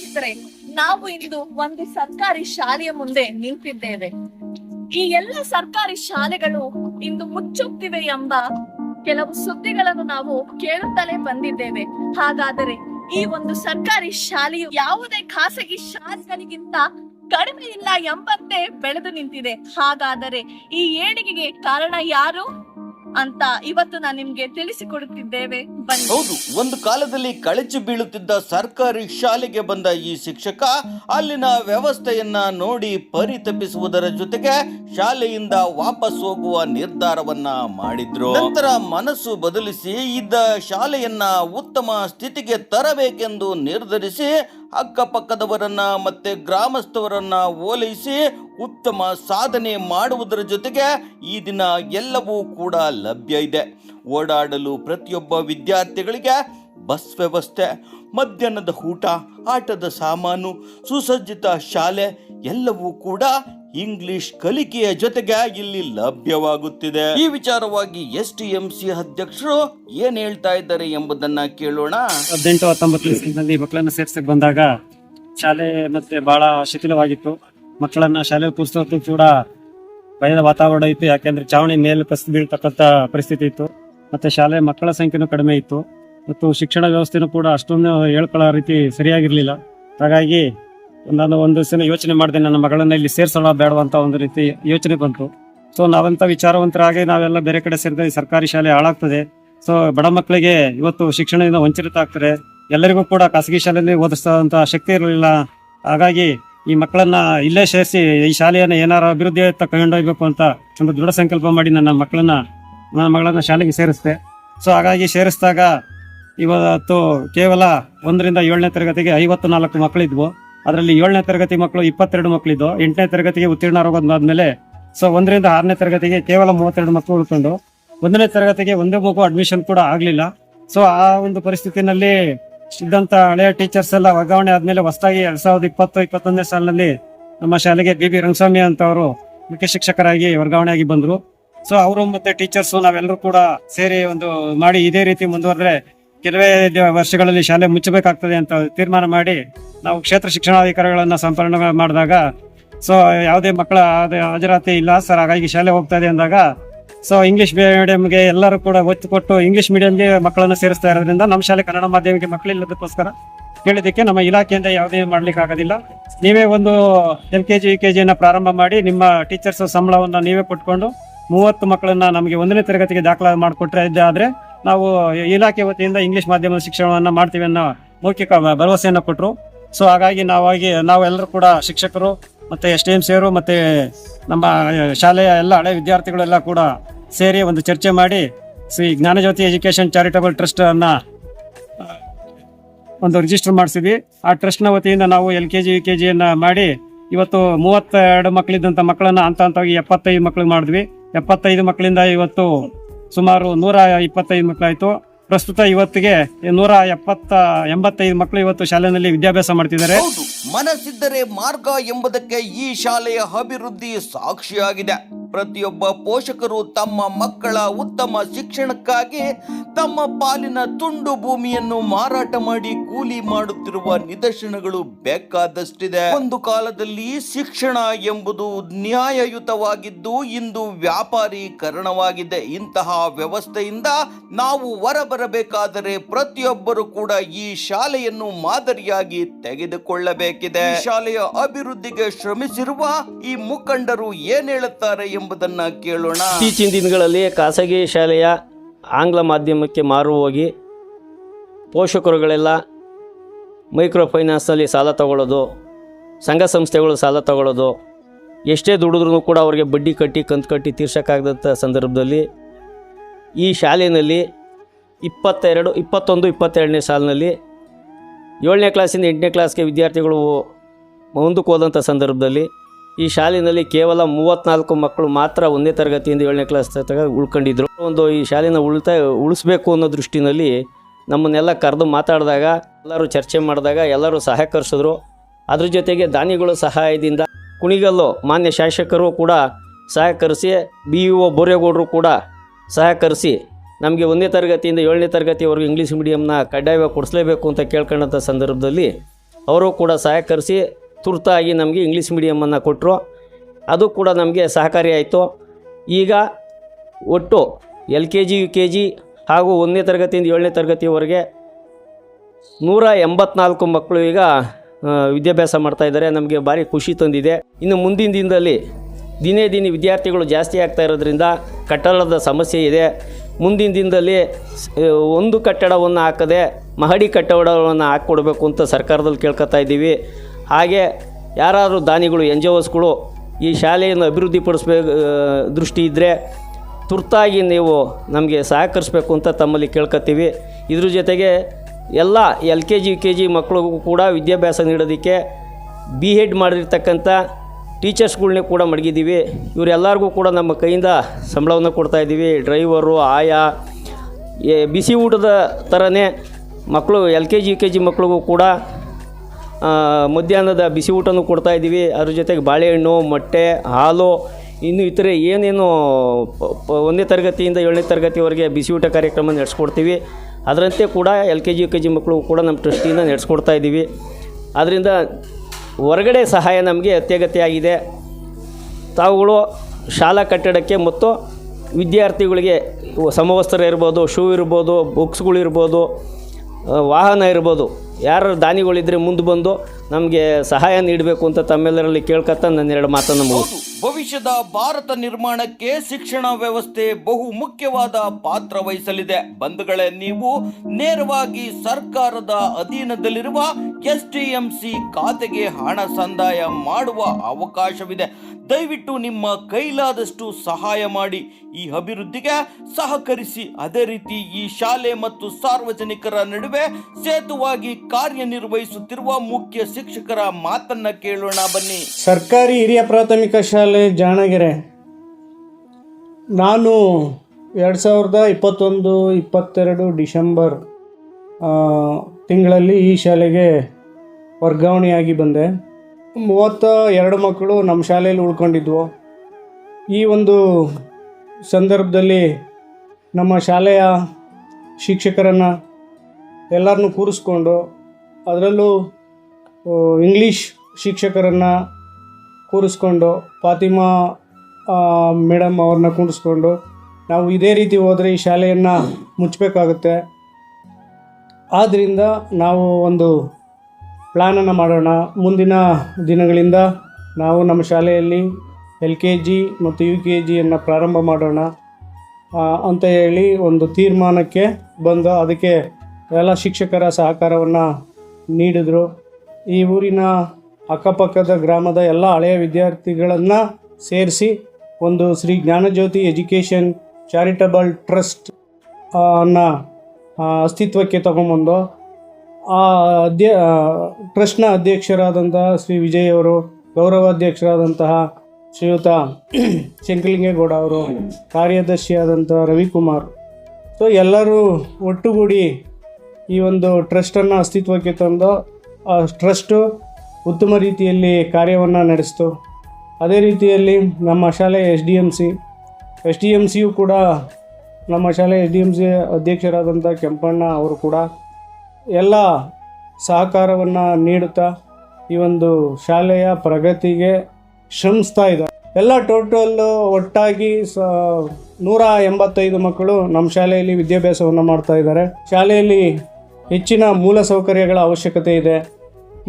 ಸ್ನೇಹಿತರೆ, ನಾವು ಇಂದು ಒಂದು ಸರ್ಕಾರಿ ಶಾಲೆಯ ಮುಂದೆ ನಿಂತಿದ್ದೇವೆ. ಈ ಎಲ್ಲ ಸರ್ಕಾರಿ ಶಾಲೆಗಳು ಇಂದು ಮುಚ್ಚುತ್ತಿವೆ ಎಂಬ ಕೆಲವು ಸುದ್ದಿಗಳನ್ನು ನಾವು ಕೇಳುತ್ತಲೇ ಬಂದಿದ್ದೇವೆ. ಹಾಗಾದರೆ ಈ ಒಂದು ಸರ್ಕಾರಿ ಶಾಲೆಯು ಯಾವುದೇ ಖಾಸಗಿ ಶಾಲೆಗಳಿಗಿಂತ ಕಡಿಮೆ ಇಲ್ಲ ಎಂಬಂತೆ ಬೆಳೆದು ನಿಂತಿದೆ. ಹಾಗಾದರೆ ಈ ಏಳಿಗೆಗೆ ಕಾರಣ ಯಾರು? ಅಂತ ಇವತ್ತು ನಾನು ನಿಮ್ಗೆ ತಿಳಿಸಿಕೊಡುತ್ತಿದ್ದೇವೆ. ಹೌದು, ಒಂದು ಕಾಲದಲ್ಲಿ ಕಳಚಿ ಬೀಳುತ್ತಿದ್ದ ಸರ್ಕಾರಿ ಶಾಲೆಗೆ ಬಂದ ಈ ಶಿಕ್ಷಕ ಅಲ್ಲಿನ ವ್ಯವಸ್ಥೆಯನ್ನ ನೋಡಿ ಪರಿತಪಿಸುವುದರ ಜೊತೆಗೆ ಶಾಲೆಯಿಂದ ವಾಪಸ್ ಹೋಗುವ ನಿರ್ಧಾರವನ್ನ ಮಾಡಿದ್ರು. ನಂತರ ಮನಸ್ಸು ಬದಲಿಸಿ ಇದ್ದ ಶಾಲೆಯನ್ನ ಉತ್ತಮ ಸ್ಥಿತಿಗೆ ತರಬೇಕೆಂದು ನಿರ್ಧರಿಸಿ ಅಕ್ಕಪಕ್ಕದವರನ್ನ ಮತ್ತೆ ಗ್ರಾಮಸ್ಥವರನ್ನ ಓಲೈಸಿ ಉತ್ತಮ ಸಾಧನೆ ಮಾಡುವುದರ ಜೊತೆಗೆ ಈ ದಿನ ಎಲ್ಲವೂ ಕೂಡ ಲಭ್ಯ ಇದೆ. ಓಡಾಡಲು ಪ್ರತಿಯೊಬ್ಬ ವಿದ್ಯಾರ್ಥಿಗಳಿಗೆ ಬಸ್ ವ್ಯವಸ್ಥೆ ಮಧ್ಯಾಹ್ನದ ಊಟ ಆಟದ ಸಾಮಾನು ಸುಸಜ್ಜಿತ ಶಾಲೆ ಎಲ್ಲವೂ ಕೂಡ ಇಂಗ್ಲಿಷ್ ಕಲಿಕೆಯ ಜೊತೆಗೆ ಇಲ್ಲಿ ಲಭ್ಯವಾಗುತ್ತಿದೆ. ಈ ವಿಚಾರವಾಗಿ ಎಸ್ ಟಿ ಎಂ ಸಿ ಅಧ್ಯಕ್ಷರು ಏನ್ ಹೇಳ್ತಾ ಇದ್ದಾರೆ ಎಂಬುದನ್ನ ಕೇಳೋಣ. ಹದಿನೆಂಟು ಹತ್ತೊಂಬತ್ತು ಮಕ್ಕಳನ್ನ ಸೇರ್ಸಕ್ ಬಂದಾಗ ಶಾಲೆ ಮತ್ತೆ ಬಹಳ ಶಿಥಿಲವಾಗಿತ್ತು. ಮಕ್ಕಳನ್ನ ಶಾಲೆ ಕೂರಿಸೋದು ಕೂಡ ಭಯದ ವಾತಾವರಣ ಇತ್ತು. ಯಾಕೆಂದ್ರೆ ಚಾವಣಿ ಮೇಲೆ ಕಸಿ ಬೀಳ್ತಕ್ಕಂತ ಪರಿಸ್ಥಿತಿ ಇತ್ತು. ಮತ್ತೆ ಶಾಲೆ ಮಕ್ಕಳ ಸಂಖ್ಯೆನೂ ಕಡಿಮೆ ಇತ್ತು. ಮತ್ತು ಶಿಕ್ಷಣ ವ್ಯವಸ್ಥೆನೂ ಕೂಡ ಅಷ್ಟೊಂದು ಹೇಳ್ಕೊಳ್ಳೋ ರೀತಿ ಸರಿಯಾಗಿರಲಿಲ್ಲ. ಹಾಗಾಗಿ ನಾನು ಒಂದು ಸಲ ಯೋಚನೆ ಮಾಡಿದೆ, ನನ್ನ ಮಗಳನ್ನ ಇಲ್ಲಿ ಸೇರ್ಸೋಣ ಬೇಡವಂತ ಒಂದು ರೀತಿ ಯೋಚನೆ ಬಂತು. ಸೊ ನಾವಂತ ವಿಚಾರವಂತರಾಗಿ ನಾವೆಲ್ಲ ಬೇರೆ ಕಡೆ ಸೇರಿದ ಸರ್ಕಾರಿ ಶಾಲೆ ಹಾಳಾಗ್ತದೆ. ಸೊ ಬಡ ಮಕ್ಕಳಿಗೆ ಇವತ್ತು ಶಿಕ್ಷಣದಿಂದ ವಂಚಿತ ಆಗ್ತಾರೆ. ಎಲ್ಲರಿಗೂ ಕೂಡ ಖಾಸಗಿ ಶಾಲೆಯಲ್ಲಿ ಓದಿಸ್ತಂತ ಶಕ್ತಿ ಇರಲಿಲ್ಲ. ಹಾಗಾಗಿ ಈ ಮಕ್ಕಳನ್ನ ಇಲ್ಲೇ ಸೇರಿಸಿ ಈ ಶಾಲೆಯನ್ನು ಏನಾರ ಅಭಿವೃದ್ಧಿ ತಗೊಂಡೋಗ್ಬೇಕು ಅಂತ ಒಂದು ದೃಢ ಸಂಕಲ್ಪ ಮಾಡಿ ನನ್ನ ಮಕ್ಕಳನ್ನ, ನನ್ನ ಮಗಳನ್ನ ಶಾಲೆಗೆ ಸೇರಿಸ್ದೆ. ಸೊ ಹಾಗಾಗಿ ಸೇರಿಸಿದಾಗ ಇವತ್ತು ಕೇವಲ ಒಂದರಿಂದ ಏಳನೇ ತರಗತಿಗೆ ಐವತ್ತು ನಾಲ್ಕು ಮಕ್ಕಳಿದ್ವು ಅದರಲ್ಲಿ ಏಳನೇ ತರಗತಿ ಮಕ್ಕಳು ಇಪ್ಪತ್ತೆರಡು ಮಕ್ಕಳಿದ್ದು ಎಂಟನೇ ತರಗತಿಗೆ ಉತ್ತೀರ್ಣರಾಗೋದಾದ್ಮೇಲೆ ಸೊ ಒಂದರಿಂದ ಆರನೇ ತರಗತಿಗೆ ಕೇವಲ ಮೂವತ್ತೆರಡು ಮಕ್ಕಳು ಉಳ್ಕೊಂಡು, ಒಂದನೇ ತರಗತಿಗೆ ಒಂದೇ ಮಗು ಅಡ್ಮಿಷನ್ ಕೂಡ ಆಗಲಿಲ್ಲ. ಸೊ ಆ ಒಂದು ಪರಿಸ್ಥಿತಿನಲ್ಲಿ ಇದ್ದಂಥ ಹಳೆಯ ಟೀಚರ್ಸ್ ಎಲ್ಲ ವರ್ಗಾವಣೆ ಆದ್ಮೇಲೆ ಹೊಸದಾಗಿ ಎರಡು ಸಾವಿರದ ಇಪ್ಪತ್ತು, ಇಪ್ಪತ್ತೊಂದನೇ ಸಾಲಿನಲ್ಲಿ ನಮ್ಮ ಶಾಲೆಗೆ ಬಿ ಬಿ ರಂಗಸ್ವಾಮಿ ಅಂತ ಅವರು ಮುಖ್ಯ ಶಿಕ್ಷಕರಾಗಿ ವರ್ಗಾವಣೆ ಆಗಿ ಬಂದ್ರು. ಸೊ ಅವರು ಮತ್ತೆ ಟೀಚರ್ಸ್ ನಾವೆಲ್ಲರೂ ಕೂಡ ಸೇರಿ ಒಂದು ಮಾಡಿ ಇದೇ ರೀತಿ ಮುಂದುವರೆದ್ರೆ ಕೆಲವೇ ವರ್ಷಗಳಲ್ಲಿ ಶಾಲೆ ಮುಚ್ಚಬೇಕಾಗ್ತದೆ ಅಂತ ತೀರ್ಮಾನ ಮಾಡಿ ನಾವು ಕ್ಷೇತ್ರ ಶಿಕ್ಷಣಾಧಿಕಾರಿಗಳನ್ನ ಸಂಪರ್ಣ ಮಾಡಿದಾಗ ಸೊ ಯಾವುದೇ ಮಕ್ಕಳ ಹಾಜ- ಹಾಜರಾತಿ ಇಲ್ಲ ಸರ್ ಹಾಗಾಗಿ ಶಾಲೆ ಹೋಗ್ತಾ ಇದೆ ಅಂದಾಗ ಸೊ ಇಂಗ್ಲಿಷ್ ಮೀಡಿಯಂಗೆ ಎಲ್ಲರೂ ಕೂಡ ಒತ್ತು ಕೊಟ್ಟು ಇಂಗ್ಲಿಷ್ ಮೀಡಿಯಂಗೆ ಮಕ್ಕಳನ್ನು ಸೇರಿಸ್ತಾ ಇರೋದ್ರಿಂದ ನಮ್ಮ ಶಾಲೆ ಕನ್ನಡ ಮಾಧ್ಯಮಕ್ಕೆ ಮಕ್ಕಳಿಲ್ಲದಕ್ಕೋಸ್ಕರ ಕೇಳಿದ್ದಕ್ಕೆ ನಮ್ಮ ಇಲಾಖೆಯಿಂದ ಯಾವುದೇ ಮಾಡ್ಲಿಕ್ಕೆ ಆಗೋದಿಲ್ಲ. ನೀವೇ ಒಂದು L K G, U K ಜಿಯನ್ನು ಪ್ರಾರಂಭ ಮಾಡಿ ನಿಮ್ಮ ಟೀಚರ್ಸ್ ಸಂಬಳವನ್ನು ನೀವೇ ಕೊಟ್ಕೊಂಡು ಮೂವತ್ತು ಮಕ್ಕಳನ್ನ ನಮಗೆ ಒಂದನೇ ತರಗತಿಗೆ ದಾಖಲಾತಿ ಮಾಡಿಕೊಟ್ರೆ ಆದ್ರೆ ನಾವು ಇಲಾಖೆ ವತಿಯಿಂದ ಇಂಗ್ಲಿಷ್ ಮಾಧ್ಯಮದ ಶಿಕ್ಷಣವನ್ನು ಮಾಡ್ತೀವಿ ಅನ್ನೋ ಮುಖ್ಯ ಭರವಸೆಯನ್ನು ಕೊಟ್ಟರು ಸೊ ಹಾಗಾಗಿ ನಾವಾಗಿ ನಾವೆಲ್ಲರೂ ಕೂಡ ಶಿಕ್ಷಕರು ಮತ್ತು ಎಸ್ ಟಿ ಎಂ ಸೇರು ಮತ್ತು ನಮ್ಮ ಶಾಲೆಯ ಎಲ್ಲ ಹಳೆ ವಿದ್ಯಾರ್ಥಿಗಳೆಲ್ಲ ಕೂಡ ಸೇರಿ ಒಂದು ಚರ್ಚೆ ಮಾಡಿ ಶ್ರೀ ಜ್ಞಾನಜ್ಯೋತಿ ಎಜುಕೇಷನ್ ಚಾರಿಟಬಲ್ ಟ್ರಸ್ಟನ್ನು ಒಂದು ರಿಜಿಸ್ಟರ್ ಮಾಡಿಸಿದ್ವಿ. ಆ ಟ್ರಸ್ಟ್ನ ವತಿಯಿಂದ ನಾವು L K G, U K ಜಿಯನ್ನು ಮಾಡಿ ಇವತ್ತು ಮೂವತ್ತೆರಡು ಮಕ್ಕಳಿದ್ದಂಥ ಮಕ್ಕಳನ್ನು ಹಂತ ಹಂತವಾಗಿ ಎಪ್ಪತ್ತೈದು ಮಕ್ಕಳಿಗೆ ಮಾಡಿದ್ವಿ. ಎಪ್ಪತ್ತೈದು ಮಕ್ಕಳಿಂದ ಇವತ್ತು ಸುಮಾರು ನೂರ ಇಪ್ಪತ್ತೈದು ಮಕ್ಕಳಾಯಿತು. ಪ್ರಸ್ತುತ ಇವತ್ತಿಗೆ ನೂರ ಎಪ್ಪತ್ತ, ಎಂಬತ್ತೈದು ಮಕ್ಕಳು ಇವತ್ತು ಶಾಲೆಯಲ್ಲಿ ವಿದ್ಯಾಭ್ಯಾಸ ಮಾಡ್ತಿದ್ದಾರೆ. ಮನಸ್ಸಿದ್ದರೆ ಮಾರ್ಗ ಎಂಬುದಕ್ಕೆ ಈ ಶಾಲೆಯ ಅಭಿವೃದ್ಧಿ ಸಾಕ್ಷಿಯಾಗಿದೆ. ಪ್ರತಿಯೊಬ್ಬ ಪೋಷಕರು ತಮ್ಮ ಮಕ್ಕಳ ಉತ್ತಮ ಶಿಕ್ಷಣಕ್ಕಾಗಿ ತಮ್ಮ ಪಾಲಿನ ತುಂಡು ಭೂಮಿಯನ್ನು ಮಾರಾಟ ಮಾಡಿ ಕೂಲಿ ಮಾಡುತ್ತಿರುವ ನಿದರ್ಶನಗಳು ಬೇಕಾದಷ್ಟಿದೆ. ಒಂದು ಕಾಲದಲ್ಲಿ ಶಿಕ್ಷಣ ಎಂಬುದು ನ್ಯಾಯಯುತವಾಗಿದ್ದು ಇಂದು ವ್ಯಾಪಾರೀಕರಣವಾಗಿದೆ. ಇಂತಹ ವ್ಯವಸ್ಥೆಯಿಂದ ನಾವು ಹೊರಬರಬೇಕಾದರೆ ಪ್ರತಿಯೊಬ್ಬರು ಕೂಡ ಈ ಶಾಲೆಯನ್ನು ಮಾದರಿಯಾಗಿ ತೆಗೆದುಕೊಳ್ಳಬೇಕಿದೆ. ಶಾಲೆಯ ಅಭಿವೃದ್ಧಿಗೆ ಶ್ರಮಿಸಿರುವ ಈ ಮುಖಂಡರು ಏನ್ ಹೇಳುತ್ತಾರೆ ಎಂಬುದನ್ನ ಕೇಳೋಣ. ಇತ್ತೀಚಿನ ದಿನಗಳಲ್ಲಿ ಖಾಸಗಿ ಶಾಲೆಯ ಆಂಗ್ಲ ಮಾಧ್ಯಮಕ್ಕೆ ಮಾರು ಹೋಗಿ ಪೋಷಕರುಗಳೆಲ್ಲ ಮೈಕ್ರೋ ಫೈನಾನ್ಸ್ನಲ್ಲಿ ಸಾಲ ತಗೊಳ್ಳೋದು, ಸಂಘ ಸಂಸ್ಥೆಗಳು ಸಾಲ ತಗೊಳ್ಳೋದು, ಎಷ್ಟೇ ದುಡಿದ್ರೂ ಕೂಡ ಅವರಿಗೆ ಬಡ್ಡಿ ಕಟ್ಟಿ, ಕಂತು ಕಟ್ಟಿ ತೀರ್ಸೋಕ್ಕಾಗದಂಥ ಸಂದರ್ಭದಲ್ಲಿ ಈ ಶಾಲೆಯಲ್ಲಿ ಇಪ್ಪತ್ತೆರಡು, ಇಪ್ಪತ್ತೊಂದು, ಇಪ್ಪತ್ತೆರಡನೇ ಸಾಲಿನಲ್ಲಿ ಏಳನೇ ಕ್ಲಾಸಿಂದ ಎಂಟನೇ ಕ್ಲಾಸ್ಗೆ ವಿದ್ಯಾರ್ಥಿಗಳು ಮುಂದಕ್ಕೆ ಹೋದಂಥ ಸಂದರ್ಭದಲ್ಲಿ ಈ ಶಾಲೆಯಲ್ಲಿ ಕೇವಲ ಮೂವತ್ತ್ನಾಲ್ಕು ಮಕ್ಕಳು ಮಾತ್ರ ಒಂದೇ ತರಗತಿಯಿಂದ ಏಳನೇ ಕ್ಲಾಸ್ ತನಕ ಉಳ್ಕೊಂಡಿದ್ರು. ಒಂದು ಈ ಶಾಲೆನ ಉಳಿತಾಯ ಉಳಿಸ್ಬೇಕು ಅನ್ನೋ ದೃಷ್ಟಿನಲ್ಲಿ ನಮ್ಮನ್ನೆಲ್ಲ ಕರೆದು ಮಾತಾಡಿದಾಗ, ಎಲ್ಲರೂ ಚರ್ಚೆ ಮಾಡಿದಾಗ ಎಲ್ಲರೂ ಸಹಕರಿಸಿದ್ರು. ಅದ್ರ ಜೊತೆಗೆ ದಾನಿಗಳ ಸಹಾಯದಿಂದ ಕುಣಿಗಲ್ಲು ಮಾನ್ಯ ಶಾಸಕರು ಕೂಡ ಸಹಕರಿಸಿ, ಬಿ ಇ ಒ ಬೋರೇಗೌಡರು ಕೂಡ ಸಹಕರಿಸಿ ನಮಗೆ ಒಂದನೇ ತರಗತಿಯಿಂದ ಏಳನೇ ತರಗತಿವರೆಗೂ ಇಂಗ್ಲೀಷ್ ಮೀಡಿಯಂನ ಕಡ್ಡಾಯವಾಗಿ ಕೊಡಿಸ್ಲೇಬೇಕು ಅಂತ ಕೇಳ್ಕೊಂಡಂಥ ಸಂದರ್ಭದಲ್ಲಿ ಅವರು ಕೂಡ ಸಹಕರಿಸಿ ತುರ್ತಾಗಿ ನಮಗೆ ಇಂಗ್ಲೀಷ್ ಮೀಡಿಯಮನ್ನು ಕೊಟ್ಟರು ಅದು ಕೂಡ ನಮಗೆ ಸಹಕಾರಿಯಾಯಿತು ಈಗ ಒಟ್ಟು L K G, U K G ಹಾಗೂ ಒಂದನೇ ತರಗತಿಯಿಂದ ಏಳನೇ ತರಗತಿವರೆಗೆ ನೂರ ಎಂಬತ್ನಾಲ್ಕು ಮಕ್ಕಳು ಈಗ ವಿದ್ಯಾಭ್ಯಾಸ ಮಾಡ್ತಾಯಿದ್ದಾರೆ ನಮಗೆ ಭಾರಿ ಖುಷಿ ತಂದಿದೆ. ಇನ್ನು ಮುಂದಿನ ದಿನದಲ್ಲಿ ದಿನೇ ದಿನೇ ವಿದ್ಯಾರ್ಥಿಗಳು ಜಾಸ್ತಿ ಆಗ್ತಾ ಇರೋದ್ರಿಂದ ಕಟ್ಟಡದ ಸಮಸ್ಯೆ ಇದೆ. ಮುಂದಿನ ದಿನದಲ್ಲಿ ಒಂದು ಕಟ್ಟಡವನ್ನು ಹಾಕದೆ ಮಹಡಿ ಕಟ್ಟಡವನ್ನು ಹಾಕ್ಕೊಡ್ಬೇಕು ಅಂತ ಸರ್ಕಾರದಲ್ಲಿ ಕೇಳ್ಕೊತಾ ಇದ್ದೀವಿ. ಹಾಗೆ ಯಾರಾದರೂ ದಾನಿಗಳು, ಎನ್ ಜಿ ಒಸ್ಗಳು ಈ ಶಾಲೆಯನ್ನು ಅಭಿವೃದ್ಧಿಪಡಿಸ್ಬೇಕು ದೃಷ್ಟಿ ಇದ್ದರೆ ತುರ್ತಾಗಿ ನೀವು ನಮಗೆ ಸಹಕರಿಸ್ಬೇಕು ಅಂತ ತಮ್ಮಲ್ಲಿ ಕೇಳ್ಕೊತೀವಿ ಇದ್ರ ಜೊತೆಗೆ ಎಲ್ಲ L K G U K G ಮಕ್ಕಳಿಗೂ ಕೂಡ ವಿದ್ಯಾಭ್ಯಾಸ ನೀಡೋದಕ್ಕೆ ಬಿ ಎಡ್ ಮಾಡಿರ್ತಕ್ಕಂಥ ಟೀಚರ್ಸ್ಗಳ್ನೇ ಕೂಡ ಮಡಗಿದ್ದೀವಿ. ಇವರೆಲ್ಲರಿಗೂ ಕೂಡ ನಮ್ಮ ಕೈಯಿಂದ ಸಂಬಳವನ್ನು ಕೊಡ್ತಾಯಿದ್ದೀವಿ ಡ್ರೈವರು, ಆಯಾ ಬಿಸಿ ಊಟದ ಥರನೇ ಮಕ್ಕಳು, L K G U K G ಮಕ್ಕಳಿಗೂ ಕೂಡ ಮಧ್ಯಾಹ್ನದ ಬಿಸಿ ಊಟನೂ ಕೊಡ್ತಾ ಇದ್ದೀವಿ. ಅದ್ರ ಜೊತೆಗೆ ಬಾಳೆಹಣ್ಣು, ಮೊಟ್ಟೆ, ಹಾಲು, ಇನ್ನು ಇತರೆ ಏನೇನು ಒಂದನೇ ತರಗತಿಯಿಂದ ಏಳನೇ ತರಗತಿವರೆಗೆ ಬಿಸಿ ಊಟ ಕಾರ್ಯಕ್ರಮ ನಡೆಸ್ಕೊಡ್ತೀವಿ. ಅದರಂತೆ ಕೂಡ L K G, U K G ಮಕ್ಕಳು ಕೂಡ ನಮ್ಮ ಟ್ರಸ್ಟಿಯಿಂದ ನಡೆಸ್ಕೊಡ್ತಾ ಇದ್ದೀವಿ. ಅದರಿಂದ ಹೊರಗಡೆ ಸಹಾಯ ನಮಗೆ ಅತ್ಯಗತ್ಯ ಆಗಿದೆ ತಾವುಗಳು ಶಾಲಾ ಕಟ್ಟಡಕ್ಕೆ ಮತ್ತು ವಿದ್ಯಾರ್ಥಿಗಳಿಗೆ ಸಮವಸ್ತ್ರ ಇರ್ಬೋದು, ಶೂ ಇರ್ಬೋದು ಬುಕ್ಸ್ಗಳಿರ್ಬೋದು ವಾಹನ ಇರ್ಬೋದು. ಯಾರು ದಾನಿಗಳಿದ್ರೆ ಮುಂದೆ ಬಂದು ನಮಗೆ ಸಹಾಯ ನೀಡಬೇಕು ಅಂತ ತಮ್ಮೆಲ್ಲರಲ್ಲಿ ಕೇಳ್ಕತ್ತ ನನ್ನ ಎರಡು ಮಾತನ್ನು ಹೌದು, ಭವಿಷ್ಯದ ಭಾರತ ನಿರ್ಮಾಣಕ್ಕೆ ಶಿಕ್ಷಣ ವ್ಯವಸ್ಥೆ ಬಹು ಮುಖ್ಯವಾದ ಪಾತ್ರ ವಹಿಸಲಿದೆ. ಬಂಧುಗಳೇ, ನೀವು ನೇರವಾಗಿ ಸರ್ಕಾರದ ಅಧೀನದಲ್ಲಿರುವ ಎಸ್ ಟಿ ಎಂ ಸಿ ಖಾತೆಗೆ ಹಣ ಸಂದಾಯ ಮಾಡುವ ಅವಕಾಶವಿದೆ. ದಯವಿಟ್ಟು ನಿಮ್ಮ ಕೈಲಾದಷ್ಟು ಸಹಾಯ ಮಾಡಿ. ಈ ಅಭಿವೃದ್ಧಿಗೆ ಸಹಕರಿಸಿ, ಅದೇ ರೀತಿ ಈ ಶಾಲೆ ಮತ್ತು ಸಾರ್ವಜನಿಕರ ನಡುವೆ ಸೇತುವಾಗಿ ಕಾರ್ಯನಿರ್ವಹಿಸುತ್ತಿರುವ ಮುಖ್ಯ ಶಿಕ್ಷಕರ ಮಾತನ್ನ ಕೇಳೋಣ ಬನ್ನಿ. ಸರ್ಕಾರಿ ಹಿರಿಯ ಪ್ರಾಥಮಿಕ ಶಾಲೆ ಜಾಣಗೆರೆ. ನಾನು ಎರಡು ಸಾವಿರದ ಇಪ್ಪತ್ತೊಂದು, ಇಪ್ಪತ್ತೆರಡು ಡಿಸೆಂಬರ್ ತಿಂಗಳಲ್ಲಿ ಈ ಶಾಲೆಗೆ ವರ್ಗಾವಣೆಯಾಗಿ ಬಂದೆ. ಮೂವತ್ತ ಎರಡು ಮಕ್ಕಳು ನಮ್ಮ ಶಾಲೆಯಲ್ಲಿ ಉಳ್ಕೊಂಡಿದ್ವು. ಈ ಒಂದು ಸಂದರ್ಭದಲ್ಲಿ ನಮ್ಮ ಶಾಲೆಯ ಶಿಕ್ಷಕರನ್ನು ಎಲ್ಲರನ್ನೂ ಕೂರಿಸ್ಕೊಂಡು, ಅದರಲ್ಲೂ ಇಂಗ್ಲೀಷ್ ಶಿಕ್ಷಕರನ್ನು ಕೂರಿಸ್ಕೊಂಡು, ಫಾತಿಮಾ ಮೇಡಮ್ ಅವ್ರನ್ನ ಕೂರಿಸ್ಕೊಂಡು, ನಾವು ಇದೇ ರೀತಿ ಹೋದರೆ ಈ ಶಾಲೆಯನ್ನು ಮುಚ್ಚಬೇಕಾಗುತ್ತೆ ಆದ್ದರಿಂದ ನಾವು ಒಂದು ಪ್ಲ್ಯಾನನ್ನು ಮಾಡೋಣ. ಮುಂದಿನ ದಿನಗಳಿಂದ ನಾವು ನಮ್ಮ ಶಾಲೆಯಲ್ಲಿ ಎಲ್ ಕೆ ಜಿ ಮತ್ತು ಯು ಕೆ ಜಿಯನ್ನು ಪ್ರಾರಂಭ ಮಾಡೋಣ ಅಂತ ಹೇಳಿ ಒಂದು ತೀರ್ಮಾನಕ್ಕೆ ಬಂದು ಅದಕ್ಕೆ ಎಲ್ಲ ಶಿಕ್ಷಕರ ಸಹಕಾರವನ್ನು ನೀಡಿದರು. ಈ ಊರಿನ ಅಕ್ಕಪಕ್ಕದ ಗ್ರಾಮದ ಎಲ್ಲ ಹಳೆಯ ವಿದ್ಯಾರ್ಥಿಗಳನ್ನು ಸೇರಿಸಿ ಒಂದು Shri Jnanajyothi education charitable trust ಅನ್ನ ಅಸ್ತಿತ್ವಕ್ಕೆ ತಗೊಂಬಂದು, ಆ ಅಧ್ಯ ಟ್ರಸ್ಟ್ನ ಅಧ್ಯಕ್ಷರಾದಂತಹ ಶ್ರೀ ವಿಜಯ್ ಅವರು, ಗೌರವಾಧ್ಯಕ್ಷರಾದಂತಹ ಶ್ರೀಯುತ ಶಂಕಲಿಂಗೇಗೌಡ ಅವರು ಕಾರ್ಯದರ್ಶಿಯಾದಂಥ ರವಿಕುಮಾರ್. ಸೊ ಎಲ್ಲರೂ ಒಟ್ಟುಗೂಡಿ ಈ ಒಂದು ಟ್ರಸ್ಟನ್ನು ಅಸ್ತಿತ್ವಕ್ಕೆ ತಂದು ಟ್ರಸ್ಟು ಉತ್ತಮ ರೀತಿಯಲ್ಲಿ ಕಾರ್ಯವನ್ನು ನಡೆಸ್ತು. ಅದೇ ರೀತಿಯಲ್ಲಿ ನಮ್ಮ ಶಾಲೆ S D M C S D M ಸಿಯು ಕೂಡ ನಮ್ಮ ಶಾಲೆ ಎಸ್ ಡಿ ಎಂ ಸಿ ಅಧ್ಯಕ್ಷರಾದಂಥ ಕೆಂಪಣ್ಣ ಅವರು ಕೂಡ ಎಲ್ಲ ಸಹಕಾರವನ್ನು ನೀಡುತ್ತಾ ಈ ಒಂದು ಶಾಲೆಯ ಪ್ರಗತಿಗೆ ಶ್ರಮಿಸ್ತಾ ಇದ್ದಾರೆ. ಎಲ್ಲ ಟೋಟಲ್ಲು ಒಟ್ಟಾಗಿ ಸ ನೂರ ಎಂಬತ್ತೈದು ಮಕ್ಕಳು ನಮ್ಮ ಶಾಲೆಯಲ್ಲಿ ವಿದ್ಯಾಭ್ಯಾಸವನ್ನು ಮಾಡ್ತಾ ಇದ್ದಾರೆ. ಶಾಲೆಯಲ್ಲಿ ಹೆಚ್ಚಿನ ಮೂಲ ಸೌಕರ್ಯಗಳ ಅವಶ್ಯಕತೆ ಇದೆ.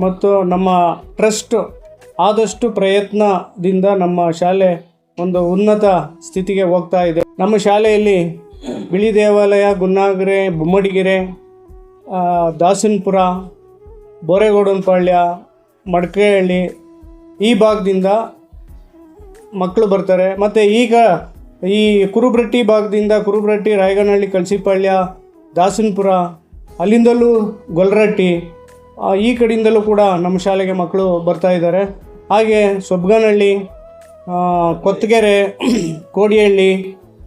ಮತ್ತು ನಮ್ಮ ಟ್ರಸ್ಟ್ ಆದಷ್ಟು ಪ್ರಯತ್ನದಿಂದ ನಮ್ಮ ಶಾಲೆ ಒಂದು ಉನ್ನತ ಸ್ಥಿತಿಗೆ ಹೋಗ್ತಾ ಇದೆ. ನಮ್ಮ ಶಾಲೆಯಲ್ಲಿ ಬಿಳಿ ದೇವಾಲಯ, ಗುನ್ನಾಗರೆ, ಬೊಮ್ಮಡಿಗೆರೆ ದಾಸನಪುರ, ಬೋರೆಗೌಡನಪಾಳ್ಯ, ಮಡಕೆಹಳ್ಳಿ ಈ ಭಾಗದಿಂದ ಮಕ್ಕಳು ಬರ್ತಾರೆ. ಮತ್ತು ಈಗ ಈ ಕುರುಬ್ರಟ್ಟಿ ಭಾಗದಿಂದ ಕುರುಬ್ರಟ್ಟಿ, ರಾಯಗನಹಳ್ಳಿ ಕಳಸಿಪಾಳ್ಯ ದಾಸನಪುರ ಅಲ್ಲಿಂದಲೂ ಗೊಲ್ರಟ್ಟಿ ಈ ಕಡೆಯಿಂದಲೂ ಕೂಡ ನಮ್ಮ ಶಾಲೆಗೆ ಮಕ್ಕಳು ಬರ್ತಾ ಇದ್ದಾರೆ. ಹಾಗೆ ಸೊಬ್ಗನಹಳ್ಳಿ ಕೊತ್ತಗೆರೆ, ಕೋಡಿಹಳ್ಳಿ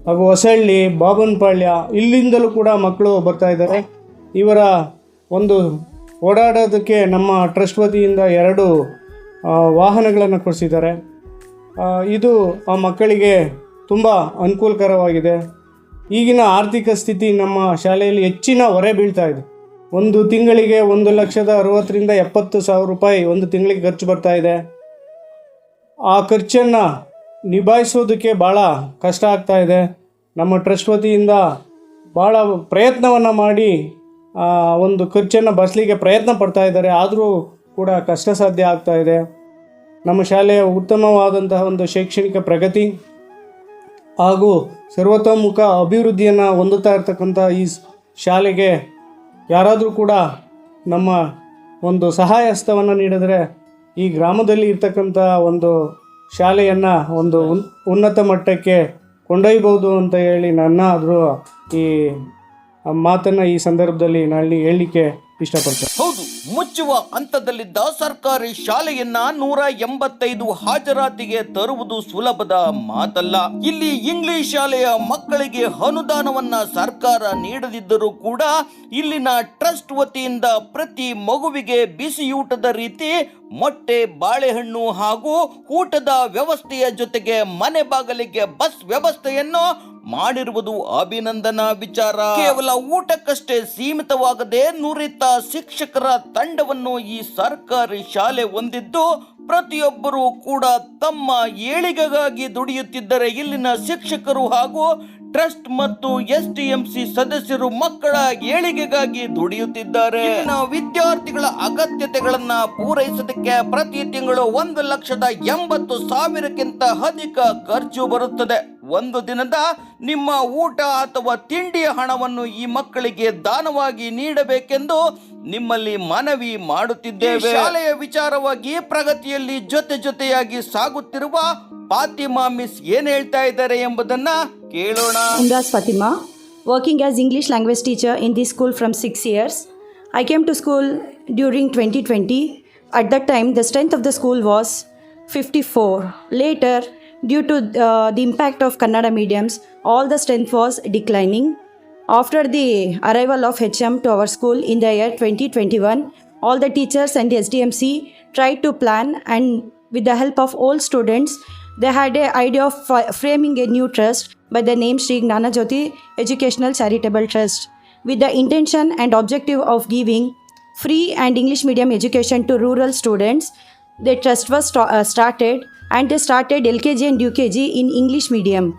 ಹಾಗೂ ಹೊಸಹಳ್ಳಿ ಬಾಬನಪಾಳ್ಯ ಇಲ್ಲಿಂದಲೂ ಕೂಡ ಮಕ್ಕಳು ಬರ್ತಾ ಇದ್ದಾರೆ. ಇವರ ಒಂದು ಓಡಾಡೋದಕ್ಕೆ ನಮ್ಮ ಟ್ರಸ್ಟ್ ವತಿಯಿಂದ ಎರಡು ವಾಹನಗಳನ್ನು ಕೊಡಿಸಿದ್ದಾರೆ. ಇದು ಆ ಮಕ್ಕಳಿಗೆ ತುಂಬ ಅನುಕೂಲಕರವಾಗಿದೆ. ಈಗಿನ ಆರ್ಥಿಕ ಸ್ಥಿತಿ ನಮ್ಮ ಶಾಲೆಯಲ್ಲಿ ಹೆಚ್ಚಿನ ಹೊರೆ ಬೀಳ್ತಾ ಇದೆ. ಒಂದು ತಿಂಗಳಿಗೆ ಒಂದು ಲಕ್ಷದ ಅರವತ್ತರಿಂದ ಎಪ್ಪತ್ತು ಸಾವಿರ ರೂಪಾಯಿ ಒಂದು ತಿಂಗಳಿಗೆ ಖರ್ಚು ಬರ್ತಾ ಇದೆ. ಆ ಖರ್ಚನ್ನು ನಿಭಾಯಿಸೋದಕ್ಕೆ ಭಾಳ ಕಷ್ಟ ಆಗ್ತಾ ಇದೆ. ನಮ್ಮ ಟ್ರಸ್ಟ್ ವತಿಯಿಂದ ಭಾಳ ಪ್ರಯತ್ನವನ್ನು ಮಾಡಿ ಒಂದು ಖರ್ಚನ್ನು ಬಸಲಿಗೆ ಪ್ರಯತ್ನ ಪಡ್ತಾ ಇದ್ದಾರೆ. ಆದರೂ ಕೂಡ ಕಷ್ಟ ಸಾಧ್ಯ ಆಗ್ತಾ ಇದೆ. ನಮ್ಮ ಶಾಲೆಯ ಉತ್ತಮವಾದಂತಹ ಒಂದು ಶೈಕ್ಷಣಿಕ ಪ್ರಗತಿ ಹಾಗೂ ಸರ್ವತೋಮುಖ ಅಭಿವೃದ್ಧಿಯನ್ನು ಹೊಂದುತ್ತಾ ಇರತಕ್ಕಂಥ ಈ ಶಾಲೆಗೆ ಯಾರಾದರೂ ಕೂಡ ನಮ್ಮ ಒಂದು ಸಹಾಯ ಹಸ್ತವನ್ನು ನೀಡಿದರೆ ಈ ಗ್ರಾಮದಲ್ಲಿ ಇರ್ತಕ್ಕಂಥ ಒಂದು ಶಾಲೆಯನ್ನು ಒಂದು ಉನ್- ಉನ್ನತ ಮಟ್ಟಕ್ಕೆ ಕೊಂಡೊಯ್ಬೋದು ಅಂತ ಹೇಳಿ ನನ್ನ ಆದರೂ ಈ ಮಾತನ್ನು ಈ ಸಂದರ್ಭದಲ್ಲಿ ನಾನು ಹೇಳಲಿಕ್ಕೆ ಇಷ್ಟಪಡ್ತೇನೆ. ಹೌದು, ಮುಚ್ಚುವ ಹಂತದಲ್ಲಿದ್ದ ಸರ್ಕಾರಿ ಶಾಲೆಯನ್ನ ನೂರ ಎಂಬತ್ತೈದು ಹಾಜರಾತಿಗೆ ತರುವುದು ಸುಲಭದ ಮಾತಲ್ಲ. ಇಲ್ಲಿ ಇಂಗ್ಲಿಷ್ ಶಾಲೆಯ ಮಕ್ಕಳಿಗೆ ಅನುದಾನವನ್ನ ಸರ್ಕಾರ ನೀಡದಿದ್ದರೂ ಕೂಡ ಇಲ್ಲಿನ ಟ್ರಸ್ಟ್ ವತಿಯಿಂದ ಪ್ರತಿ ಮಗುವಿಗೆ ಬಿಸಿಯೂಟದ ರೀತಿ ಮೊಟ್ಟೆ, ಬಾಳೆಹಣ್ಣು ಹಾಗೂ ಊಟದ ವ್ಯವಸ್ಥೆಯ ಜೊತೆಗೆ ಮನೆ ಬಾಗಲಿಗೆ ಬಸ್ ವ್ಯವಸ್ಥೆಯನ್ನು ಮಾಡಿರುವುದು ಅಭಿನಂದನ ವಿಚಾರ. ಕೇವಲ ಊಟಕ್ಕಷ್ಟೇ ಸೀಮಿತವಾಗದೆ ನುರಿತ ಶಿಕ್ಷಕರ ತಂಡವನ್ನು ಈ ಸರ್ಕಾರಿ ಶಾಲೆ ಹೊಂದಿದ್ದು, ಪ್ರತಿಯೊಬ್ಬರೂ ಕೂಡ ತಮ್ಮ ಏಳಿಗೆಗಾಗಿ ದುಡಿಯುತ್ತಿದ್ದರೆ ಇಲ್ಲಿನ ಶಿಕ್ಷಕರು ಹಾಗೂ ಟ್ರಸ್ಟ್ ಮತ್ತು ಎಸ್ ಟಿ ಎಂ ಸಿ ಸದಸ್ಯರು ಮಕ್ಕಳ ಏಳಿಗೆಗಾಗಿ ದುಡಿಯುತ್ತಿದ್ದಾರೆ. ವಿದ್ಯಾರ್ಥಿಗಳ ಅಗತ್ಯತೆಗಳನ್ನ ಪೂರೈಸೋದಕ್ಕೆ ಪ್ರತಿ ತಿಂಗಳು ಒಂದು ಲಕ್ಷದ ಎಂಬತ್ತು ಸಾವಿರಕ್ಕಿಂತ ಅಧಿಕ ಖರ್ಚು ಬರುತ್ತದೆ. ಒಂದು ದಿನದ ನಿಮ್ಮ ಊಟ ಅಥವಾ ತಿಂಡಿಯ ಹಣವನ್ನು ಈ ಮಕ್ಕಳಿಗೆ ದಾನವಾಗಿ ನೀಡಬೇಕೆಂದು ನಿಮ್ಮಲ್ಲಿ ಮನವಿ ಮಾಡುತ್ತಿದ್ದೇವೆ. ಶಾಲೆಯ ವಿಚಾರವಾಗಿ ಪ್ರಗತಿಯಲ್ಲಿ ಜೊತೆ ಜೊತೆಯಾಗಿ ಸಾಗುತ್ತಿರುವ ಫಾತಿಮಾ ಮಿಸ್ ಏನ್ ಹೇಳ್ತಾ ಇದ್ದಾರೆ ಎಂಬುದನ್ನ ಕೇಳೋಣ Imraz Fatima, working as English language teacher in this school from six years. I came to school during 2020. At that time, the strength of the school was 54. Later, due to uh, the impact of Kannada mediums, all the strength was declining. After the arrival of HM to our school in the year 2021, all the teachers and the SDMC tried to plan and with the help of all students, they had an idea of framing a new trust by the name Sri Jyoti Educational Charitable Trust with the intention and objective of giving free and English medium education to rural students. The trust was sta- uh, started and they started LKG and UKG in English medium.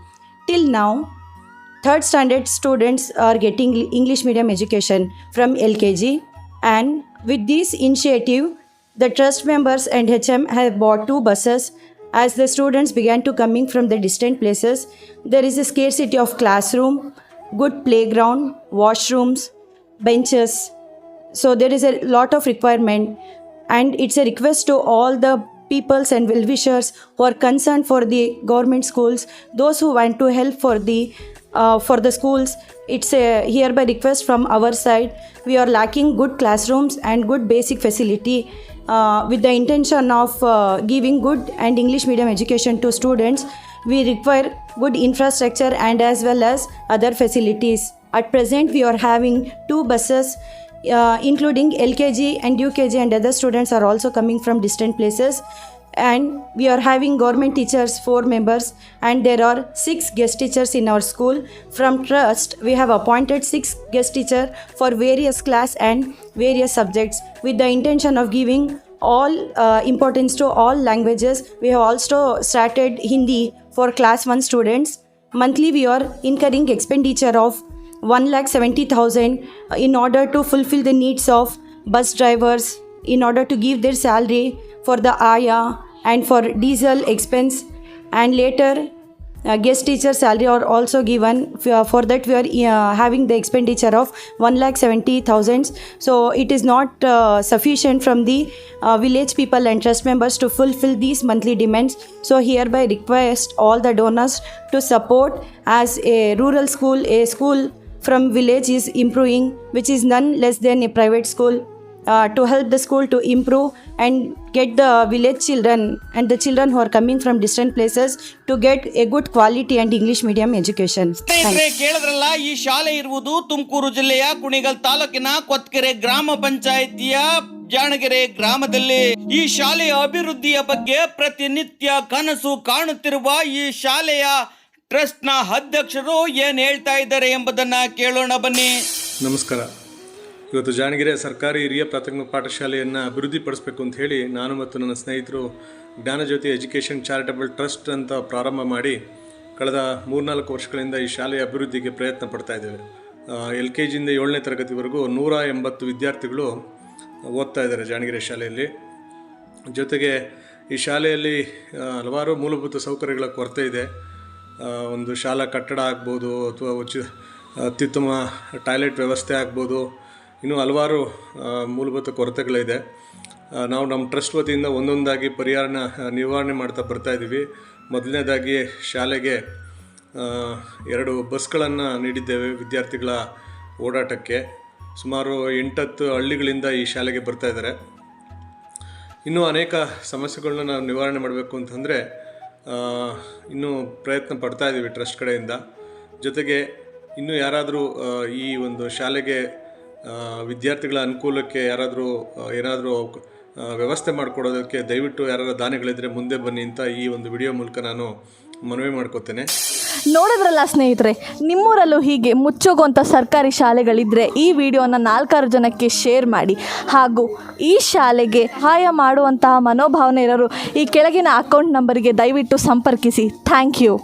Till now, third standard students are getting english medium education from lkg and with this initiative the trust members and hm have bought two buses. As the students began to coming from the distant places there is a scarcity of classroom good playground washrooms benches. So there is a lot of requirement and it's a request to all the peoples and well-wishers who are concerned for the government schools those who want to help for the uh, for the schools. It's a hereby request from our side. We are lacking good classrooms and good basic facility uh, with the intention of uh, giving good and english medium education to students we require good infrastructure and as well as other facilities. At present we are having two buses uh, including LKG and UKG and other students are also coming from distant places and we are having government teachers four members and there are six guest teachers in our school. From trust we have appointed six guest teacher for various class and various subjects with the intention of giving all uh, importance to all languages. We have also started hindi for class 1 students. Monthly we are incurring expenditure of 1 lakh 70,000 in order to fulfill the needs of bus drivers, in order to give their salary for the AYA and for diesel expense. And later, uh, guest teacher salary are also given. For that, we are uh, having the expenditure of 1 lakh 70,000. So it is not uh, sufficient from the uh, village people and trust members to fulfill these monthly demands. So hereby request all the donors to support as a rural school, a school from village is improving which is none less than a private school uh, to help the school to improve and get the village children and the children who are coming from distant places to get a good quality and english medium education ಸ್ನೇಹಿತರೆ ಕೇಳಿದ್ರಲ್ಲ ಈ ಶಾಲೆ ಇರುವುದು ತುಮಕೂರು ಜಿಲ್ಲೆಯ ಕುಣಿಗಲ್ ತಾಲೂಕಿನ ಕೊತ್ಕೆರೆ ಗ್ರಾಮ ಪಂಚಾಯಿತಿಯ ಜಾಣಗೆರೆ ಗ್ರಾಮದಲ್ಲಿ ಈ ಶಾಲೆಯ ಅಭಿವೃದ್ಧಿಯ ಬಗ್ಗೆ ಪ್ರತಿನಿತ್ಯ ಕನಸು ಕಾಣುತ್ತಿರುವ ಈ ಶಾಲೆಯ ಟ್ರಸ್ಟ್ನ ಅಧ್ಯಕ್ಷರು ಏನ್ ಹೇಳ್ತಾ ಇದ್ದಾರೆ ಎಂಬುದನ್ನ ಕೇಳೋಣ ಬನ್ನಿ ನಮಸ್ಕಾರ ಇವತ್ತು ಜಾಣಗೆರೆ ಸರ್ಕಾರಿ ಹಿರಿಯ ಪ್ರಾಥಮಿಕ ಪಾಠಶಾಲೆಯನ್ನು ಅಭಿವೃದ್ಧಿಪಡಿಸಬೇಕು ಅಂತ ಹೇಳಿ ನಾನು ಮತ್ತು ನನ್ನ ಸ್ನೇಹಿತರು ಜ್ಞಾನಜ್ಯೋತಿ ಎಜುಕೇಷನ್ ಚಾರಿಟಬಲ್ ಟ್ರಸ್ಟ್ ಅಂತ ಪ್ರಾರಂಭ ಮಾಡಿ ಕಳೆದ ಮೂರ್ನಾಲ್ಕು ವರ್ಷಗಳಿಂದ ಈ ಶಾಲೆಯ ಅಭಿವೃದ್ಧಿಗೆ ಪ್ರಯತ್ನ ಪಡ್ತಾ ಇದ್ದೇವೆ. ಎಲ್ ಕೆ ಜಿಯಿಂದ ಏಳನೇ ತರಗತಿವರೆಗೂ ನೂರ ಎಂಬತ್ತು ವಿದ್ಯಾರ್ಥಿಗಳು ಓದ್ತಾ ಇದ್ದಾರೆ ಜಾಣಗೆರೆ ಶಾಲೆಯಲ್ಲಿ. ಜೊತೆಗೆ ಈ ಶಾಲೆಯಲ್ಲಿ ಹಲವಾರು ಮೂಲಭೂತ ಸೌಕರ್ಯಗಳ ಕೊರತೆ ಇದೆ. ಒಂದು ಶಾಲಾ ಕಟ್ಟಡ ಆಗ್ಬೋದು ಅಥವಾ ಉಚಿತ, ಅತ್ಯುತ್ತಮ ಟಾಯ್ಲೆಟ್ ವ್ಯವಸ್ಥೆ ಆಗ್ಬೋದು. ಇನ್ನೂ ಹಲವಾರು ಮೂಲಭೂತ ಕೊರತೆಗಳಿದೆ. ನಾವು ನಮ್ಮ ಟ್ರಸ್ಟ್ ವತಿಯಿಂದ ಒಂದೊಂದಾಗಿ ಪರಿಹಾರನ ನಿರ್ವಹಣೆ ಮಾಡ್ತಾ ಬರ್ತಾ ಇದ್ದೀವಿ. ಮೊದಲನೇದಾಗಿ ಶಾಲೆಗೆ ಎರಡು ಬಸ್ಗಳನ್ನು ನೀಡಿದ್ದೇವೆ ವಿದ್ಯಾರ್ಥಿಗಳ ಓಡಾಟಕ್ಕೆ. ಸುಮಾರು ಎಂಟತ್ತು ಹಳ್ಳಿಗಳಿಂದ ಈ ಶಾಲೆಗೆ ಬರ್ತಾ ಇದ್ದಾರೆ. ಇನ್ನೂ ಅನೇಕ ಸಮಸ್ಯೆಗಳನ್ನ ನಾವು ನಿವಾರಣೆ ಮಾಡಬೇಕು ಅಂತಂದರೆ ಇನ್ನೂ ಪ್ರಯತ್ನ ಪಡ್ತಾ ಇದ್ದೀವಿ ಟ್ರಸ್ಟ್ ಕಡೆಯಿಂದ. ಜೊತೆಗೆ, ಇನ್ನೂ ಯಾರಾದರೂ ಈ ಒಂದು ಶಾಲೆಗೆ ವಿದ್ಯಾರ್ಥಿಗಳ ಅನುಕೂಲಕ್ಕೆ ಯಾರಾದರೂ ಏನಾದರೂ ವ್ಯವಸ್ಥೆ ಮಾಡಿಕೊಡೋದಕ್ಕೆ ದಯವಿಟ್ಟು ಯಾರಾದರೂ ದಾನಿಗಳಿದ್ರೆ ಮುಂದೆ ಬನ್ನಿ ಅಂತ ಈ ಒಂದು ವಿಡಿಯೋ ಮೂಲಕ ನಾನು ಮನವಿ ಮಾಡ್ಕೋತೇನೆ. ನೋಡಿದ್ರಲ್ಲ ಸ್ನೇಹಿತರೆ, ನಿಮ್ಮೂರಲ್ಲೂ ಹೀಗೆ ಮುಚ್ಚೋಗುವಂಥ ಸರ್ಕಾರಿ ಶಾಲೆಗಳಿದ್ದರೆ ಈ ವಿಡಿಯೋನ ನಾಲ್ಕಾರು ಜನಕ್ಕೆ ಶೇರ್ ಮಾಡಿ. ಹಾಗೂ ಈ ಶಾಲೆಗೆ ಸಹಾಯ ಮಾಡುವಂತಹ ಮನೋಭಾವನೆ ಇರೋರು ಈ ಕೆಳಗಿನ ಅಕೌಂಟ್ ನಂಬರಿಗೆ ದಯವಿಟ್ಟು ಸಂಪರ್ಕಿಸಿ. Thank you.